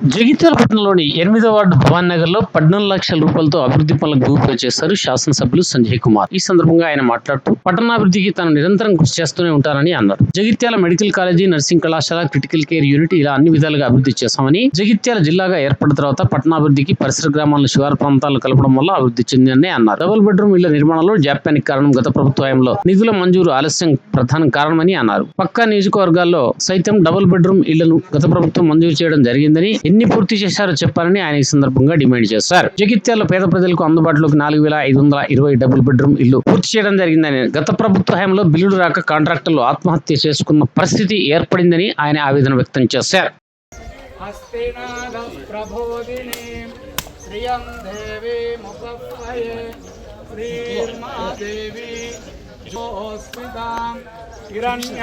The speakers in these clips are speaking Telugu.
జగిత్యాల పట్టణంలోని ఎనిమిదో వార్డు భవాన్ నగర్లో పద్నాలుగు లక్షల రూపాయలతో అభివృద్ధి పనులకు భూమిపూజ చేశారు శాసనసభ్యులు సంజయ్ కుమార్. ఈ సందర్భంగా ఆయన మాట్లాడుతూ పట్టణాభివృద్ధికి తాను నిరంతరం కృషి చేస్తూనే ఉంటానని అన్నారు. జగిత్యాల మెడికల్ కాలేజీ నర్సింగ్ కళాశాల క్రిటికల్ కేర్ యూనిట్ ఇలా అన్ని విధాలుగా అభివృద్ధి చేశామని జగిత్యాల జిల్లాగా ఏర్పడిన తర్వాత పట్టణాభివృద్ధికి పరిసర గ్రామాలను శివారు ప్రాంతాలను కలపడం వల్ల అభివృద్ధి చెందిందని అన్నారు. డబుల్ బెడ్రూమ్ ఇళ్ళ నిర్మాణంలో జాప్యానికి కారణం గత ప్రభుత్వంలో నిధుల మంజూరు ఆలస్యం ప్రధాన కారణమని అన్నారు. పక్కా నియోజకవర్గాల్లో సైతం డబుల్ బెడ్రూమ్ ఇళ్ళను గత ప్రభుత్వం మంజూరు చేయడం జరిగిందని ఎన్ని పూర్తి చేశారో చెప్పాలని ఆయన ఈ సందర్భంగా డిమాండ్ చేశారు. జగిత్యాల పేద ప్రజలకు అందుబాటులోకి నాలుగు వేల ఐదు వందల ఇరవై డబుల్ బెడ్రూమ్ ఇల్లు పూర్తి చేయడం జరిగిందని గత ప్రభుత్వ హయాంలో బిల్లులు రాక కాంట్రాక్టర్లు ఆత్మహత్య చేసుకున్న పరిస్థితి ఏర్పడిందని ఆయన ఆవేదన వ్యక్తం చేశారు. హిరణ్య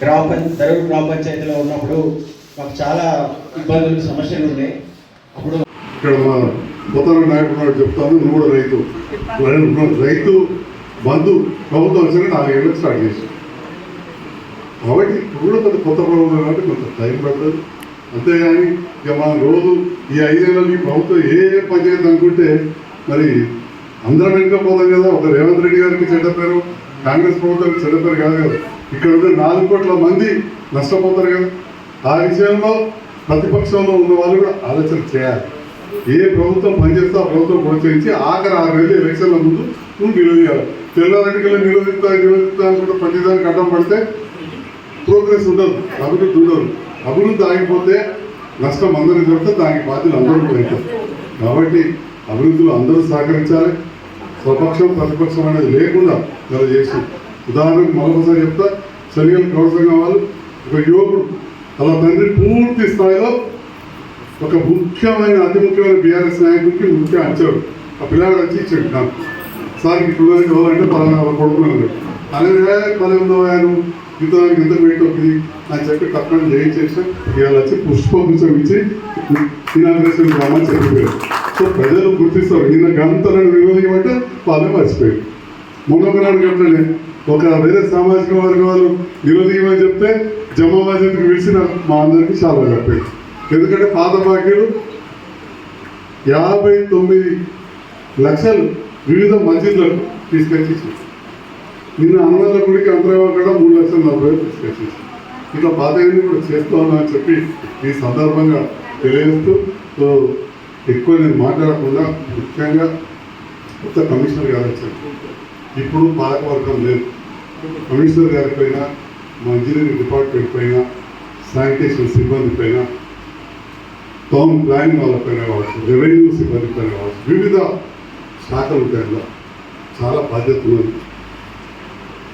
గ్రామ పంచాయతీ దరూర్ గ్రామ పంచాయతీలో ఉన్నప్పుడు మాకు చాలా ఇబ్బందులు సమస్యలు ఉన్నాయి. అప్పుడు ఇక్కడ మా కొత్త నాయకుడు చెప్తాను నువ్వు కూడా రైతు. రైతు బంధు ప్రభుత్వం సరే నాలుగు ఏళ్ళకి స్టార్ట్ చేశాం కాబట్టి ఇప్పుడు కూడా కొంత కొత్త ప్రభుత్వం కాబట్టి కొంత టైం పడుతుంది. అంతేగాని ఇక మనం రోజు ఈ ఐదేళ్ళకి ప్రభుత్వం ఏ ఏ పంచాయతీ అనుకుంటే మరి అందరం వెనుక పోతాం కదా. ఒక రేవంత్ రెడ్డి గారికి చెడ్డ పేరు కాంగ్రెస్ ప్రభుత్వానికి చెడ్డ పేరు కాదు కదా. ఇక్కడ ఉన్న నాలుగు కోట్ల మంది నష్టపోతారు కదా. ఆ విషయంలో ప్రతిపక్షంలో ఉన్న వాళ్ళు కూడా ఆలోచన చేయాలి. ఏ ప్రభుత్వం పనిచేస్తే ఆ ప్రభుత్వం ప్రోత్సహించి ఆఖరి ఆరు నెలలు ఎలక్షన్ల ముందు నువ్వు నిలదీయాలి. తెల్లారెడ్డికల్లా నిలదీస్తా నిలదీస్తా అనుకుంటే ప్రతిదానికి అడ్డం పడితే ప్రోగ్రెస్ ఉండదు అభివృద్ధి ఉండదు. అభివృద్ధి ఆగిపోతే నష్టం అందరికి చెప్తే దానికి బాధ్యతలు అందరూ పెడతారు కాబట్టి అభివృద్ధిలో అందరూ సహకరించాలి. స్వపక్షం ప్రతిపక్షం అనేది లేకుండా ఇలా చేసి ఉదాహరణకు మరొకసారి చెప్తా శరీరం కౌసంగా వాళ్ళు ఒక యువకుడు అలా తండ్రి పూర్తి స్థాయిలో ఒక ముఖ్యమైన అతి ముఖ్యమైన బీఆర్ఎస్ నాయకుడికి ముఖ్య అంచాడు ఆ పిల్లాడు వచ్చి ఇచ్చాడు నాకు. సార్ ఇప్పుడు ఎవరంటే పలానా కొడుకున్నాను అలాగే పని ఉందో ఆయన ఇంతదానికి ఎంత అవుతుంది అని చెప్పి తప్పని చేయించేసి ఇవాళ వచ్చి పుష్పగుచ్చం ఇచ్చి ఇనాగ్రేషన్ గ్రామాన్ని చెప్పిపోయారు సో ప్రజలు గుర్తిస్తారు. నిన్న గంతలను విరోధించమంటే వాళ్ళే మర్చిపోయారు. మొన్నొకనాడు చెప్పండి ఒక వేరే సామాజిక వర్గ వాళ్ళు నిరోధించమని చెప్తే జమ్మా మసీద్కి పిలిచిన మా అందరికీ చాలా కట్టాయి ఎందుకంటే పాత బాకీలు యాభై తొమ్మిది లక్షలు వివిధ మసీదులకు తీసుకొచ్చి నిన్న అనుమతుల గుడికి అంతర్గత కూడా మూడు లక్షల నలభై వేలు తీసుకొచ్చి ఇట్లా పాత కూడా చేస్తూ ఉన్నా అని చెప్పి ఈ సందర్భంగా తెలియజేస్తూ సో ఎక్కువ నేను మాట్లాడకుండా ముఖ్యంగా కొత్త కమిషనర్ గారు వచ్చారు. ఇప్పుడు పాలకవర్గం లేదు. కమిషనర్ గారి పైన మా ఇంజనీరింగ్ డిపార్ట్మెంట్ పైన శానిటేషన్ సిబ్బంది పైన టౌన్ ప్లానింగ్ వాళ్ళ పైన కావచ్చు రెవెన్యూ సిబ్బంది పైన కావచ్చు వివిధ శాఖల పైన చాలా బాధ్యత ఉన్నది.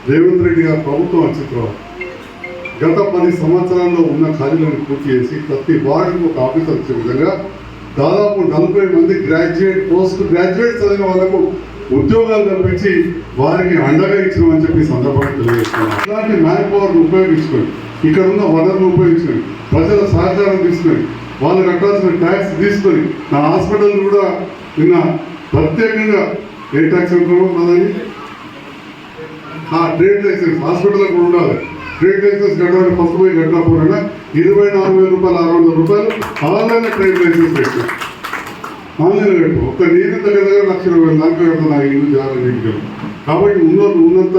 రేవంత్ రెడ్డి గారు ప్రభుత్వం వచ్చిన తర్వాత గత పది సంవత్సరాల్లో ఉన్న ఖాళీలను పూర్తి చేసి ప్రతి వార్డుకు ఒక ఆఫీసర్ వచ్చే విధంగా దాదాపు నలభై మంది గ్రాడ్యుయేట్ పోస్ట్ గ్రాడ్యుయేట్ చదివిన వాళ్ళకు ఉద్యోగాలు కల్పించి వారికి అండగా ఇచ్చినామని చెప్పి సందర్భంగా తెలియజేస్తున్నాం. ఇలాంటి మ్యాన్ పవర్ను ఉపయోగించుకొని ఇక్కడ ఉన్న వనరులు ఉపయోగించుకొని ప్రజల సహకారం తీసుకొని వాళ్ళు కట్టాల్సిన ట్యాక్స్ తీసుకొని నా హాస్పిటల్ కూడా నిన్న ప్రత్యేకంగా ఏ ట్యాక్స్ అంటారో నాదని ఆ ట్రేడ్ లైసెన్స్ హాస్పిటల్ కూడా ఉండాలి. ట్రేడ్ లైసెన్స్ కట్టడానికి ఫస్ట్ పోయి కట్టకపోయినా ఇరవై నాలుగు వేల రూపాయలు ఆరు వందల రూపాయలు ఆన్లైన్ ట్రేడ్ లైసెన్స్ పెట్టారు. ఆన్లైన్ పెట్టు ఒక్క నేను దగ్గర లక్ష ఇరవై నాలుగు వేల నా ఇల్లు జాగ్రత్త ఇంటికి కాబట్టి ఉన్నది ఉన్నంత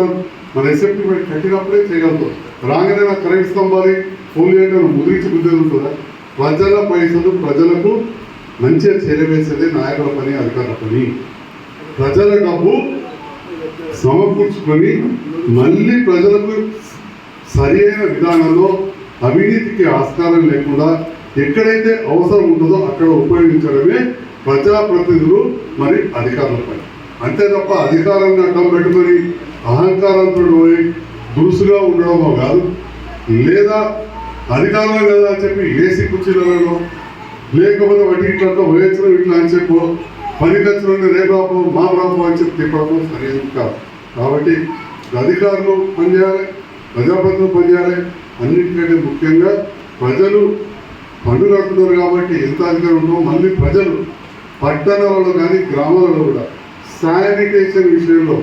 మన ఎస్ఎఫ్టీ పెట్టి కట్టినప్పుడే చేయగలుగుతాం. రాగానే నాకు కరెంట్ స్తంభాలి ఫోన్లు అంటే ముదిరించి బుద్ధి ప్రజల పైసలు ప్రజలకు మంచిగా చేరవేసేదే నాయకుల పని అధికారుల పని. ప్రజల డబ్బు సమకూర్చుకొని మళ్ళీ ప్రజలకు సరి అయిన విధానంలో అవినీతికి ఆస్కారం లేకుండా ఎక్కడైతే అవసరం ఉంటుందో అక్కడ ఉపయోగించడమే ప్రజాప్రతినిధులు మరి అధికారుల పని. అంతే తప్ప అధికారాన్ని అడ్డం పెట్టుకొని అహంకారంతో పోయి దురుసుగా ఉండడమో కాదు. లేదా అధికారులు కదా అని చెప్పి ఏసీ కుర్చీలలో లేకపోతే వాటి ఇట్లా వయసులో ఇట్లా అని చెప్పు పని ఖర్చులు రేపాపు మా రాపు అని చెప్పి తిప్పడము సరైనది కాదు. కాబట్టి అధికారులు పనిచేయాలి ప్రజాప్రతినిధులు పనిచేయాలి. అన్నింటికంటే ముఖ్యంగా ప్రజలు పండుగ కాబట్టి ఎంత అధికారం ఉందో మళ్ళీ ప్రజలు పట్టణాలలో కానీ గ్రామాలలో కూడా శానిటేషన్ విషయంలో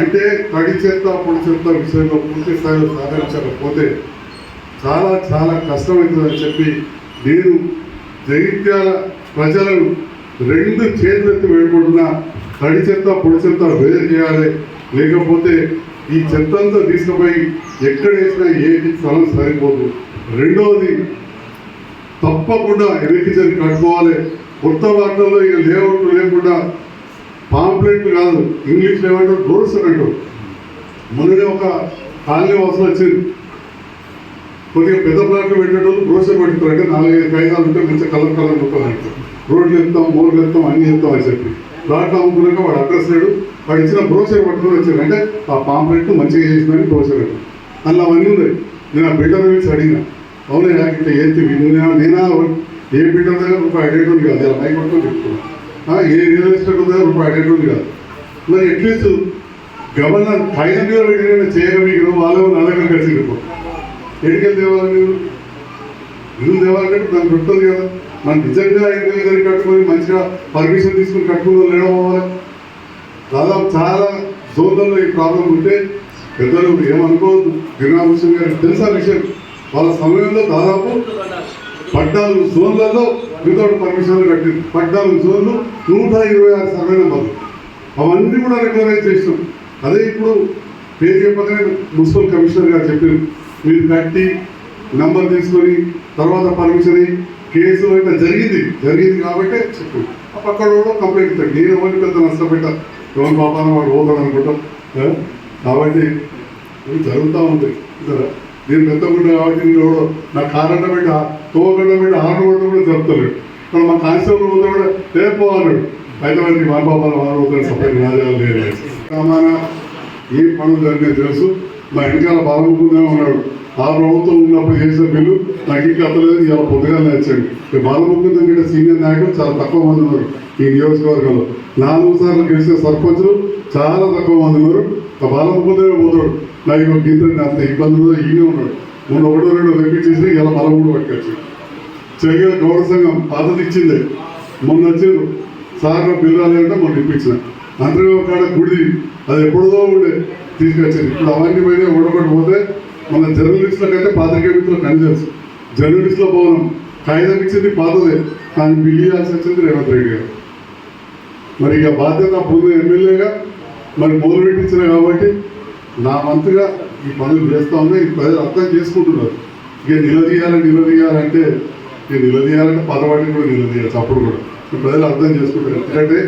అంటే తడి చెత్త పొడి చెత్త విషయంలో పూర్తి స్థాయిలో సాధించకపోతే చాలా చాలా కష్టమవుతుందని చెప్పి నేను జగిత్యాల ప్రజలను రెండు చేతులెత్తి వేయకుండా తడి చెత్త పొడి చెత్త వేరు చేయాలి. లేకపోతే ఈ చెత్తంతా తీసుకుపోయి ఎక్కడ వేసినా ఏ స్థలం సరిపోదు. రెండవది తప్పకుండా ఎలక్ట్రిసిటీ కట్టుకోవాలి. కొత్త వార్తల్లో ఇక లేఅవుట్ లేకుండా పాంప్లెట్లు కాదు. ఇంగ్లీష్లో ఏమంటారు? రూల్స్ అన్నట్టు. మొన్ననే ఒక కాలనీ వాసులు వచ్చింది కొద్దిగా పెద్ద ప్లాట్లు పెట్టేటోళ్ళు బ్రోషర్ పెడతారు అంటే నాలుగైదు కాగితాలు ఉంటే మంచి కలర్ కలర్ ముక్కలు రోడ్లు ఎత్తాం మోర్లు ఎత్తాం అన్ని ఎత్తాం అని చెప్పి. ప్లాట్లు అమ్ముకున్నాక వాడు అడ్రస్ లేడు. వాడు ఇచ్చిన బ్రోషర్ పట్టుకుని వచ్చారు అంటే ఆ పాంప్లెట్ మంచిగా చేసిందని బ్రోషర్ అందులో అవన్నీ ఉన్నాయి. నేను ఆ బిల్డర్ గురించి అడిగిన. అవునా నాకు ఏంటి నేనా నేనా ఏ బిడ్డ దగ్గర రూపాయి అడిగేటోళ్ళు కాదు. ఇలా పై కొట్టుకొని చెప్తున్నా ఏ రియల్ ఎస్టేట్ దగ్గర రూపాయి అడిగేటోళ్ళు కాదు. మరి అట్లీస్ట్ గవర్నర్ కాగితం మీద పెట్టిన చేయగలిగిన వాళ్ళు నా దగ్గర కలిసి ఎడికెళ్ళి తేవాలి మీరు? ఇల్లు దేవాలంటే దానికి ఉంటుంది కదా. మన నిజంగా ఇంటి దగ్గర కట్టుకొని మంచిగా పర్మిషన్ తీసుకుని కట్టుకుని లేడం అవ్వాలి? దాదాపు చాలా జోన్లలో ఈ ప్రాబ్లం ఉంటే పెద్దలు ఏమనుకోవద్దు. గిరినాభూషణ్ గారికి తెలుసా విషయం? వాళ్ళ సమయంలో దాదాపు పద్నాలుగు జోన్లలో వితౌట్ పర్మిషన్లు కట్టింది. పద్నాలుగు జోన్లు నూట ఇరవై ఆరు సర్వే నెంబర్లు. అవన్నీ కూడా రెగ్యులరైజ్ చేసినాం. అదే ఇప్పుడు పేరు చెప్పగానే మున్సిపల్ కమిషనర్ గారు చెప్పారు మీరు కట్టి నంబర్ తీసుకొని తర్వాత పర్మిషన్ కేసు అంటే జరిగింది. జరిగింది కాబట్టి చెప్పు అక్కడ పక్కన కూడా కంప్లైంట్ ఇస్తాడు నేను ఎవరిని పెద్ద నష్టపెట్టా? ఎవరి పాపాన వాడు పోతాడు అనుకుంటాం కాబట్టి జరుగుతూ ఉంటాయి నేను పెద్దకుండా కాబట్టి నేను ఎవడో? నా కారణ పెట్టి తోగడ పెట్టి ఆరు కూడా కూడా జరుపుతాడు ఇక్కడ మా కాన్స్టేబుల్ పోతే కూడా రేపు అన్నాడు అయితే వాడికి మా పాపాల వారు సపరేట్ రాజాలు లేదు సామాన ఏ పనులు జరిగినాయి తెలుసు. మా ఇంకా బాగుంటుందే ఉన్నాడు ఆ ప్రభుత్వం ఉన్నప్పుడు చేసిన బిల్లు నాకు ఇంకా అత్తలేదు ఇలా పొద్దుగా వచ్చాడు ఈ బాలముకుందం కంటే సీనియర్ నాయకులు చాలా తక్కువ మంది ఉన్నారు ఈ నియోజకవర్గంలో. నాలుగు సార్లు గెలిచిన సర్పంచులు చాలా తక్కువ మంది ఉన్నారు. ఆ బాలముకుందమే పోతాడు. నాకు ఒక గీత అంత ఇబ్బందులు ఈయనే ఉన్నాడు. మొన్న ఒకటో రెండో చేసి ఇలా బలమూడు పట్టుకొచ్చి చెయ్య గౌడ సంఘం పాతది ఇచ్చిందే. మొన్న వచ్చారు సార్ బిల్లు అంటే మొన్న ఇప్పించిన. అందరూ కాడ గుడి అది ఎప్పుడుదో ఉండే తీసుకొచ్చింది. ఇప్పుడు అవన్నీ పోయినా ఒకటి పోతే మన జర్నలిస్టుల కంటే పాత్రికే మిత్రులు అని తెలుసు. జర్నలిస్టుల భవనం కాగితం ఇచ్చింది పాతదే. కానీ బిల్లు చేయాల్సి వచ్చింది రేవంత్ రెడ్డి గారు. మరి ఇక బాధ్యత పొందిన ఎమ్మెల్యేగా మరి మొదలు పెట్టించిన కాబట్టి నా వంతుగా ఈ పనులు చేస్తా ఉన్నాయి ఈ ప్రజలు అర్థం చేసుకుంటున్నారు. ఇక నిలదీయాలి నిలదీయాలంటే ఇక నిలదీయాలంటే పదవాటిని కూడా నిలదీయాలి అప్పుడు కూడా. ప్రజలు అర్థం చేసుకుంటారు ఎందుకంటే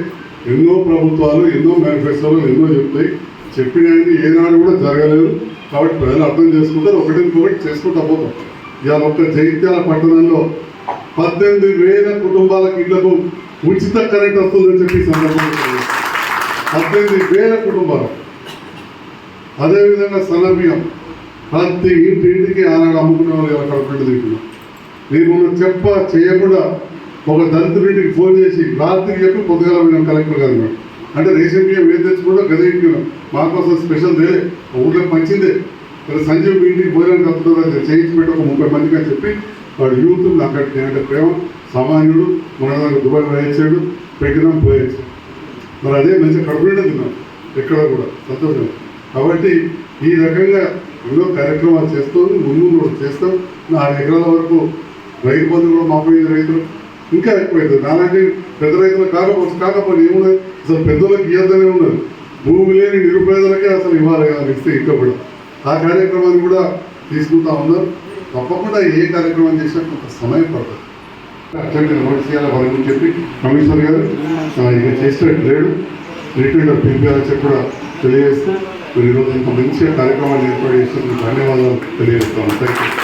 ఎన్నో ప్రభుత్వాలు ఎన్నో మేనిఫెస్టోలు ఎన్నో చెప్తాయి. చెప్పినవి ఏనాడు కూడా జరగలేదు. కాబట్టి ప్రజలు అర్థం చేసుకుంటారు ఒకటి ఇంకొకటి చేసుకుంటా పోతాం. ఇవాళ ఒక్క జైత్యాల పట్టణంలో పద్దెనిమిది వేల కుటుంబాలకు ఇళ్ళకు ఉచిత కరెంట్ వస్తుందని చెప్పి సందర్భంగా పద్దెనిమిది వేల కుటుంబాలు. అదేవిధంగా సలభ్యం ప్రతి ఇంటి ఇంటికి ఆనాడు అమ్ముకునే వాళ్ళు అక్కడ పెట్టి దీంట్లో నేను చెప్ప చేయకుండా ఒక తంత్రుడికి ఫోన్ చేసి రాత్రి చెప్పి పొద్దుగాల పోయినాం కలెక్టర్ గారు అంటే రేషన్ బియ్యం ఏం తెచ్చుకుంటూ గదే ఇంటున్నాం మా కోసం స్పెషల్ దే ఊళ్ళో మంచిదే ఇక్కడ సంజీవ్ మీ ఇంటికి భోజనం కలుపుతుందని చేయించి పెట్టి ఒక ముప్పై మందికి అని చెప్పి వాడు యూత్ అక్కడికి అంటే ప్రేమ సామాన్యుడు మన దగ్గర దుబాయ్ వేయించాడు పెట్టినాం పోయచ్చు. మరి అదే మంచి కడుపునే తిన్నాం ఎక్కడ కూడా సంతోషం. కాబట్టి ఈ రకంగా ఎన్నో కార్యక్రమాలు చేస్తూ ముందు కూడా చేస్తాం. నాలుగు ఎకరాల వరకు రైతు బంధు కూడా మాపోయింది రైతులు. ఇంకా ఎక్కువైంది. నాలాంటి పెద్ద రైతులు కాకపోతే కాకపోతే ఏమున్నది? అసలు పెద్దలకు ఇవ్వద్దనే ఉన్నది. భూమి లేని నిరుపేదలకే అసలు ఇవ్వాలి కదా ఇస్తే ఇంకా కూడా. ఆ కార్యక్రమాన్ని కూడా తీసుకుంటా ఉన్నారు. తప్పకుండా ఏ కార్యక్రమం చేసినా కొంత సమయం పడుతుంది. అట్లాంటి నోటీస్ చేయాలి వాళ్ళని చెప్పి కమిషనర్ గారు ఇక చేసినట్టు లేడు. రిటైర్డ్ పిలిపి చెప్పి కూడా తెలియజేస్తూ మీరు ఈరోజు ఇంత మంచిగా కార్యక్రమాన్ని ఏర్పాటు చేసి ధన్యవాదాలు తెలియజేస్తాను థ్యాంక్ యూ